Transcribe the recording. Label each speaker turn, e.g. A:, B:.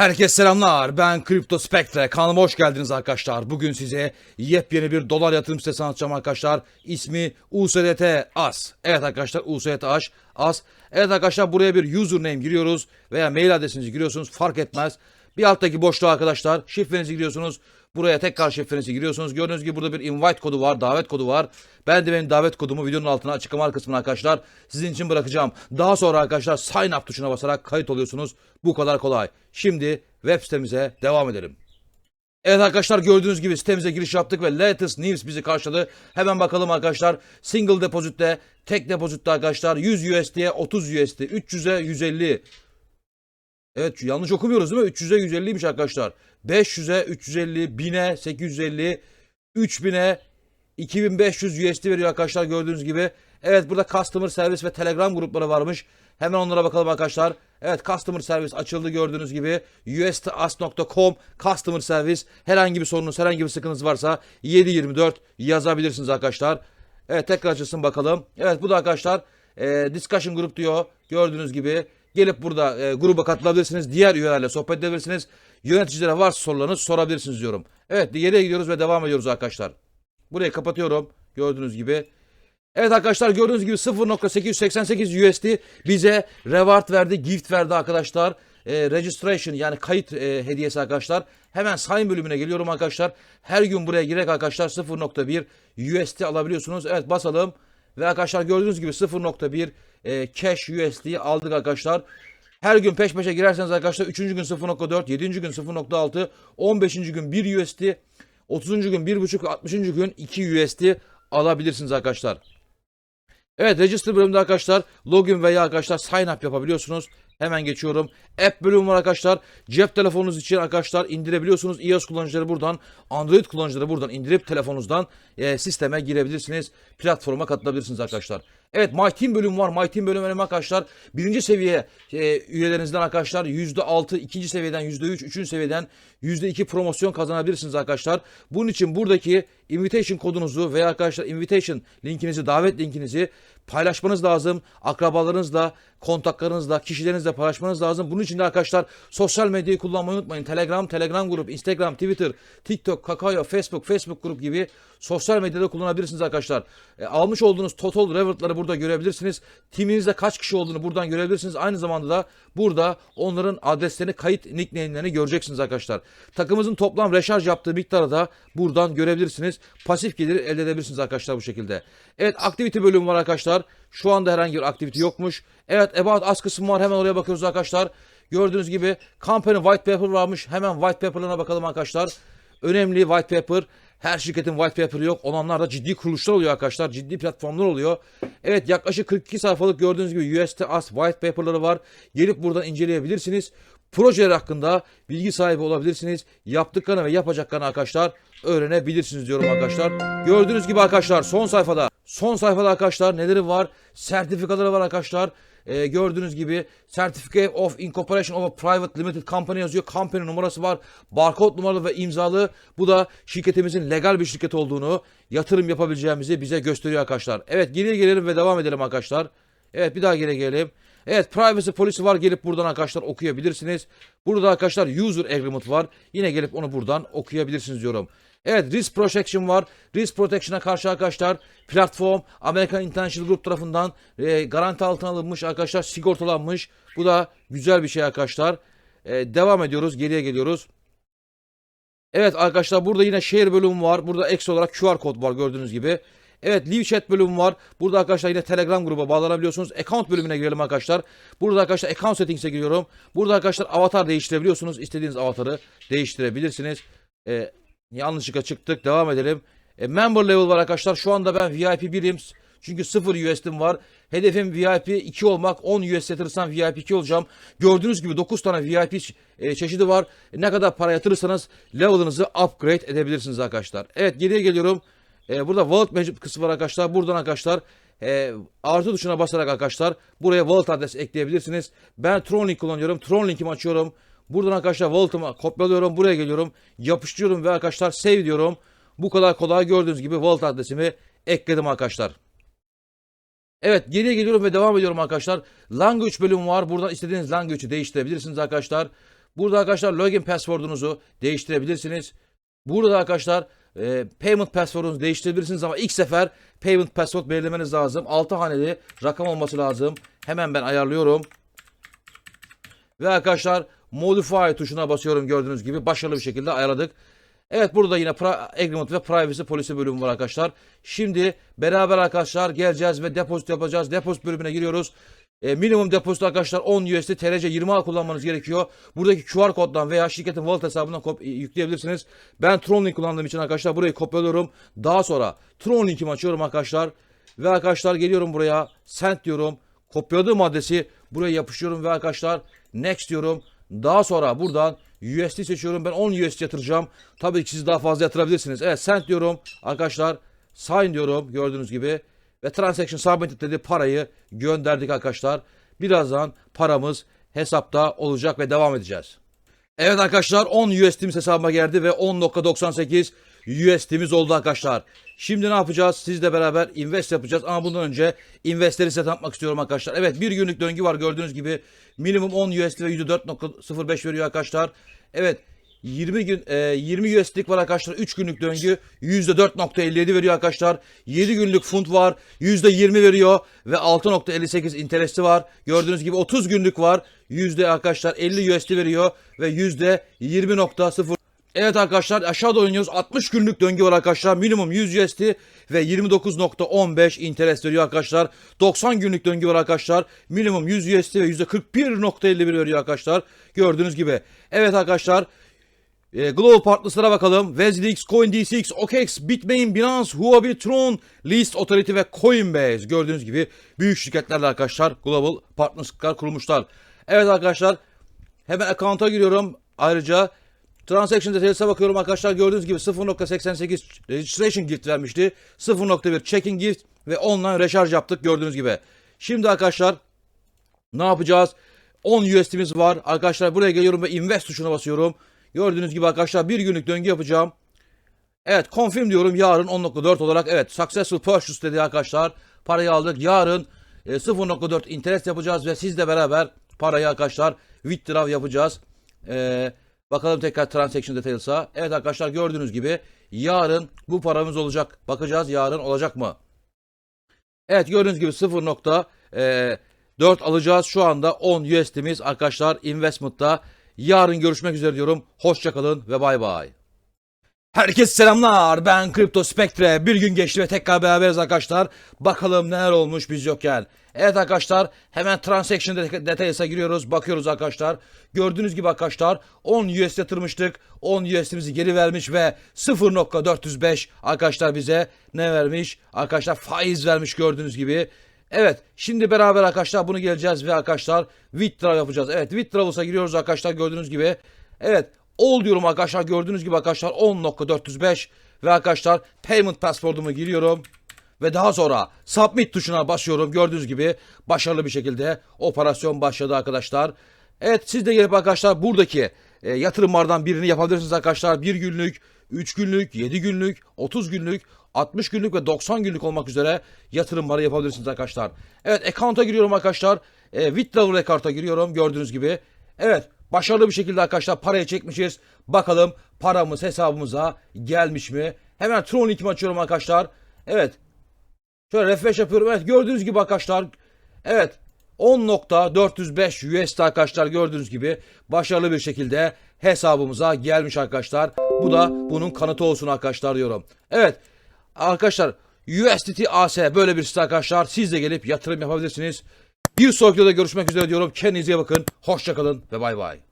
A: Herkese selamlar. Ben Crypto Spectre. Kanalıma hoş geldiniz arkadaşlar. Bugün size yepyeni bir dolar yatırım sitesi anlatacağım arkadaşlar. İsmi USDT AS. Evet arkadaşlar USDT. AS. Evet arkadaşlar buraya bir username giriyoruz veya mail adresinizi giriyorsunuz. Fark etmez. Bir alttaki boşluğa arkadaşlar şifrenizi giriyorsunuz. Buraya tekrar şifrenizi giriyorsunuz. Gördüğünüz gibi burada bir invite kodu var, davet kodu var. Ben de benim davet kodumu videonun altına açıklama kısmına arkadaşlar sizin için bırakacağım. Daha sonra arkadaşlar sign up tuşuna basarak kayıt oluyorsunuz. Bu kadar kolay. Şimdi web sitemize devam edelim. Evet arkadaşlar gördüğünüz gibi sitemize giriş yaptık ve latest news bizi karşıladı. Hemen bakalım arkadaşlar. Single depositte, tek depositte arkadaşlar 100 USD'ye 30 USD, 300'e 150. Evet yanlış okumuyoruz değil mi? 300'e 150'ymiş arkadaşlar. 500'e 350, 1000'e 850, 3000'e 2500 USD veriyor arkadaşlar gördüğünüz gibi. Evet burada customer service ve telegram grupları varmış. Hemen onlara bakalım arkadaşlar. Evet customer service açıldı gördüğünüz gibi. ustas.com customer service. Herhangi bir sorunuz, herhangi bir sıkıntınız varsa 724 yazabilirsiniz arkadaşlar. Evet tekrar açılsın bakalım. Evet bu da arkadaşlar e, discussion group diyor. Gördüğünüz gibi gelip burada e, gruba katılabilirsiniz. Diğer üyelerle sohbet edebilirsiniz. Yöneticilere varsa sorularınız sorabilirsiniz diyorum. Evet geriye gidiyoruz ve devam ediyoruz arkadaşlar. Burayı kapatıyorum. Gördüğünüz gibi. Evet arkadaşlar gördüğünüz gibi 0.888 USD bize reward verdi, gift verdi arkadaşlar. E, registration yani kayıt e, hediyesi arkadaşlar. Hemen sign bölümüne geliyorum arkadaşlar. Her gün buraya girerek arkadaşlar 0.1 USD alabiliyorsunuz. Evet basalım. Ve arkadaşlar gördüğünüz gibi 0.1 e, cash USD aldık arkadaşlar. Her gün peş peşe girerseniz arkadaşlar 3. gün 0.4, 7. gün 0.6, 15. gün 1 USD, 30. gün 1.5, 60. gün 2 USD alabilirsiniz arkadaşlar. Evet register bölümünde arkadaşlar login veya arkadaşlar sign up yapabiliyorsunuz. Hemen geçiyorum. App bölümü var arkadaşlar. Cep telefonunuz için arkadaşlar indirebiliyorsunuz. iOS kullanıcıları buradan, Android kullanıcıları buradan indirip telefonunuzdan e, sisteme girebilirsiniz. Platforma katılabilirsiniz arkadaşlar. Evet My Team bölümü var. My Team bölümü önemli arkadaşlar. Birinci seviye e, üyelerinizden arkadaşlar %6, ikinci seviyeden %3, üçüncü seviyeden %2 promosyon kazanabilirsiniz arkadaşlar. Bunun için buradaki invitation kodunuzu veya arkadaşlar invitation linkinizi, davet linkinizi paylaşmanız lazım. Akrabalarınızla, kontaklarınızla, kişilerinizle paylaşmanız lazım. Bunun için de arkadaşlar sosyal medyayı kullanmayı unutmayın. Telegram, Telegram grup, Instagram, Twitter, TikTok, Kakao, Facebook, Facebook grup gibi sosyal medyada kullanabilirsiniz arkadaşlar. E, almış olduğunuz total reward'ları burada görebilirsiniz. Timinizde kaç kişi olduğunu buradan görebilirsiniz. Aynı zamanda da burada onların adreslerini, kayıt nickname'lerini göreceksiniz arkadaşlar. Takımımızın toplam reşarj yaptığı miktarı da buradan görebilirsiniz. Pasif gelir elde edebilirsiniz arkadaşlar bu şekilde. Evet aktivite bölümü var arkadaşlar. Şu anda herhangi bir aktivite yokmuş. Evet About Us kısmı var. Hemen oraya bakıyoruz arkadaşlar. Gördüğünüz gibi Company White Paper varmış. Hemen White Paper'larına bakalım arkadaşlar. Önemli White Paper. Her şirketin white paper'ı yok. Olanlar da ciddi kuruluşlar oluyor arkadaşlar. Ciddi platformlar oluyor. Evet yaklaşık 42 sayfalık gördüğünüz gibi UST As white paper'ları var. Gelip buradan inceleyebilirsiniz. Projeler hakkında bilgi sahibi olabilirsiniz. Yaptıklarını ve yapacaklarını arkadaşlar öğrenebilirsiniz diyorum arkadaşlar. Gördüğünüz gibi arkadaşlar son sayfada son sayfada arkadaşlar neleri var? Sertifikaları var arkadaşlar. Ee, gördüğünüz gibi Certificate of Incorporation of a Private Limited Company yazıyor. Company numarası var. Barkod numaralı ve imzalı. Bu da şirketimizin legal bir şirket olduğunu, yatırım yapabileceğimizi bize gösteriyor arkadaşlar. Evet geriye gelelim ve devam edelim arkadaşlar. Evet bir daha geri gelelim. Evet privacy polisi var gelip buradan arkadaşlar okuyabilirsiniz. Burada arkadaşlar user agreement var. Yine gelip onu buradan okuyabilirsiniz diyorum. Evet risk protection var. Risk protection'a karşı arkadaşlar platform American International Group tarafından e, garanti altına alınmış arkadaşlar sigortalanmış. Bu da güzel bir şey arkadaşlar. E, devam ediyoruz geriye geliyoruz. Evet arkadaşlar burada yine share bölümü var. Burada ekstra olarak QR kod var gördüğünüz gibi. Evet live chat bölümü var. Burada arkadaşlar yine Telegram gruba bağlanabiliyorsunuz. Account bölümüne girelim arkadaşlar. Burada arkadaşlar account settings'e giriyorum. Burada arkadaşlar avatar değiştirebiliyorsunuz. İstediğiniz avatarı değiştirebilirsiniz. Ee, yanlışlıkla çıktık. Devam edelim. E, member level var arkadaşlar. Şu anda ben VIP 1'im. Çünkü 0 USD'm var. Hedefim VIP 2 olmak. 10 USD yatırırsam VIP 2 olacağım. Gördüğünüz gibi 9 tane VIP e, çeşidi var. E, ne kadar para yatırırsanız level'ınızı upgrade edebilirsiniz arkadaşlar. Evet geriye geliyorum. E, burada wallet mevcut kısmı var arkadaşlar. Buradan arkadaşlar e, artı tuşuna basarak arkadaşlar buraya wallet adresi ekleyebilirsiniz. Ben Tronlink kullanıyorum. Tronlink'imi açıyorum. Buradan arkadaşlar wallet'ımı kopyalıyorum. Buraya geliyorum. Yapıştırıyorum ve arkadaşlar save diyorum. Bu kadar kolay gördüğünüz gibi wallet adresimi ekledim arkadaşlar. Evet geriye geliyorum ve devam ediyorum arkadaşlar. Language bölümü var. Buradan istediğiniz language'i değiştirebilirsiniz arkadaşlar. Burada arkadaşlar login password'unuzu değiştirebilirsiniz. Burada arkadaşlar e, payment password'unuzu değiştirebilirsiniz ama ilk sefer payment password belirlemeniz lazım. 6 haneli rakam olması lazım. Hemen ben ayarlıyorum. Ve arkadaşlar modify tuşuna basıyorum gördüğünüz gibi başarılı bir şekilde ayarladık. Evet burada yine agreement ve privacy polisi bölümü var arkadaşlar. Şimdi beraber arkadaşlar geleceğiz ve depozit yapacağız. Depozit bölümüne giriyoruz. E, minimum depozit arkadaşlar 10 USD TRC 20 A kullanmanız gerekiyor. Buradaki QR koddan veya şirketin wallet hesabından yükleyebilirsiniz. Ben Tronlink kullandığım için arkadaşlar burayı kopyalıyorum. Daha sonra Tronlink'imi açıyorum arkadaşlar. Ve arkadaşlar geliyorum buraya. Send diyorum. Kopyaladığım adresi buraya yapışıyorum ve arkadaşlar next diyorum. Daha sonra buradan USD seçiyorum. Ben 10 USD yatıracağım. Tabii ki siz daha fazla yatırabilirsiniz. Evet send diyorum. Arkadaşlar sign diyorum gördüğünüz gibi. Ve transaction submitted dedi parayı gönderdik arkadaşlar. Birazdan paramız hesapta olacak ve devam edeceğiz. Evet arkadaşlar 10 USD'miz hesabıma geldi ve 10.98 USD'miz oldu arkadaşlar. Şimdi ne yapacağız? Sizle beraber invest yapacağız ama bundan önce investleri size tanıtmak istiyorum arkadaşlar. Evet bir günlük döngü var gördüğünüz gibi. Minimum 10 USD ve %4.05 veriyor arkadaşlar. Evet 20 gün e, 20 USD'lik var arkadaşlar. 3 günlük döngü %4.57 veriyor arkadaşlar. 7 günlük funt var. %20 veriyor ve 6.58 interesti var. Gördüğünüz gibi 30 günlük var. Yüzde arkadaşlar 50 USD veriyor ve yüzde 20.0 Evet arkadaşlar aşağıda oynuyoruz. 60 günlük döngü var arkadaşlar. Minimum 100 USD ve 29.15 interest veriyor arkadaşlar. 90 günlük döngü var arkadaşlar. Minimum 100 USD ve %41.51 veriyor arkadaşlar. Gördüğünüz gibi. Evet arkadaşlar e, Global Partners'lara bakalım. Vezlix, CoinDCX, OKEx, Bitmain, Binance, Huobi, Tron, List Authority ve Coinbase. Gördüğünüz gibi büyük şirketlerle arkadaşlar Global Partners'lar kurmuşlar. Evet arkadaşlar hemen account'a giriyorum. Ayrıca Transaction Details'e bakıyorum arkadaşlar. Gördüğünüz gibi 0.88 Registration Gift vermişti. 0.1 Checking Gift ve online recharge yaptık gördüğünüz gibi. Şimdi arkadaşlar ne yapacağız? 10 USD'miz var. Arkadaşlar buraya geliyorum ve invest tuşuna basıyorum. Gördüğünüz gibi arkadaşlar bir günlük döngü yapacağım. Evet confirm diyorum yarın 10.4 olarak evet successful purchase dedi arkadaşlar. Parayı aldık. Yarın e, 0.4 interest yapacağız ve sizle beraber parayı arkadaşlar withdraw yapacağız. E, bakalım tekrar transaction details'a. Evet arkadaşlar gördüğünüz gibi yarın bu paramız olacak. Bakacağız yarın olacak mı? Evet gördüğünüz gibi 0.4 alacağız. Şu anda 10 USD'miz arkadaşlar investment'ta. Yarın görüşmek üzere diyorum. Hoşçakalın ve bay bay. Herkese selamlar. Ben Kripto Spectre. Bir gün geçti ve tekrar beraberiz arkadaşlar. Bakalım neler olmuş biz yokken. Evet arkadaşlar hemen transaction det- details'a giriyoruz. Bakıyoruz arkadaşlar. Gördüğünüz gibi arkadaşlar 10 USD yatırmıştık. 10 USD'mizi geri vermiş ve 0.405 arkadaşlar bize ne vermiş? Arkadaşlar faiz vermiş gördüğünüz gibi. Evet şimdi beraber arkadaşlar bunu geleceğiz ve arkadaşlar withdraw yapacağız. Evet withdrawals'a giriyoruz arkadaşlar gördüğünüz gibi. Evet All diyorum arkadaşlar gördüğünüz gibi arkadaşlar 10.405 ve arkadaşlar payment password'umu giriyorum. Ve daha sonra submit tuşuna basıyorum. Gördüğünüz gibi başarılı bir şekilde operasyon başladı arkadaşlar. Evet siz de gelip arkadaşlar buradaki e, yatırımlardan birini yapabilirsiniz arkadaşlar. 1 günlük, 3 günlük, 7 günlük, 30 günlük, 60 günlük ve 90 günlük olmak üzere yatırımları yapabilirsiniz arkadaşlar. Evet account'a giriyorum arkadaşlar. E, withdrawal account'a giriyorum gördüğünüz gibi. Evet başarılı bir şekilde arkadaşlar parayı çekmişiz. Bakalım paramız hesabımıza gelmiş mi? Hemen Tron linkimi açıyorum arkadaşlar. Evet Şöyle refresh yapıyorum. Evet gördüğünüz gibi arkadaşlar. Evet 10.405 USD arkadaşlar gördüğünüz gibi başarılı bir şekilde hesabımıza gelmiş arkadaşlar. Bu da bunun kanıtı olsun arkadaşlar diyorum. Evet arkadaşlar USDT AS böyle bir site arkadaşlar. Siz de gelip yatırım yapabilirsiniz. Bir sonraki videoda görüşmek üzere diyorum. Kendinize bakın. Hoşçakalın ve bay bay.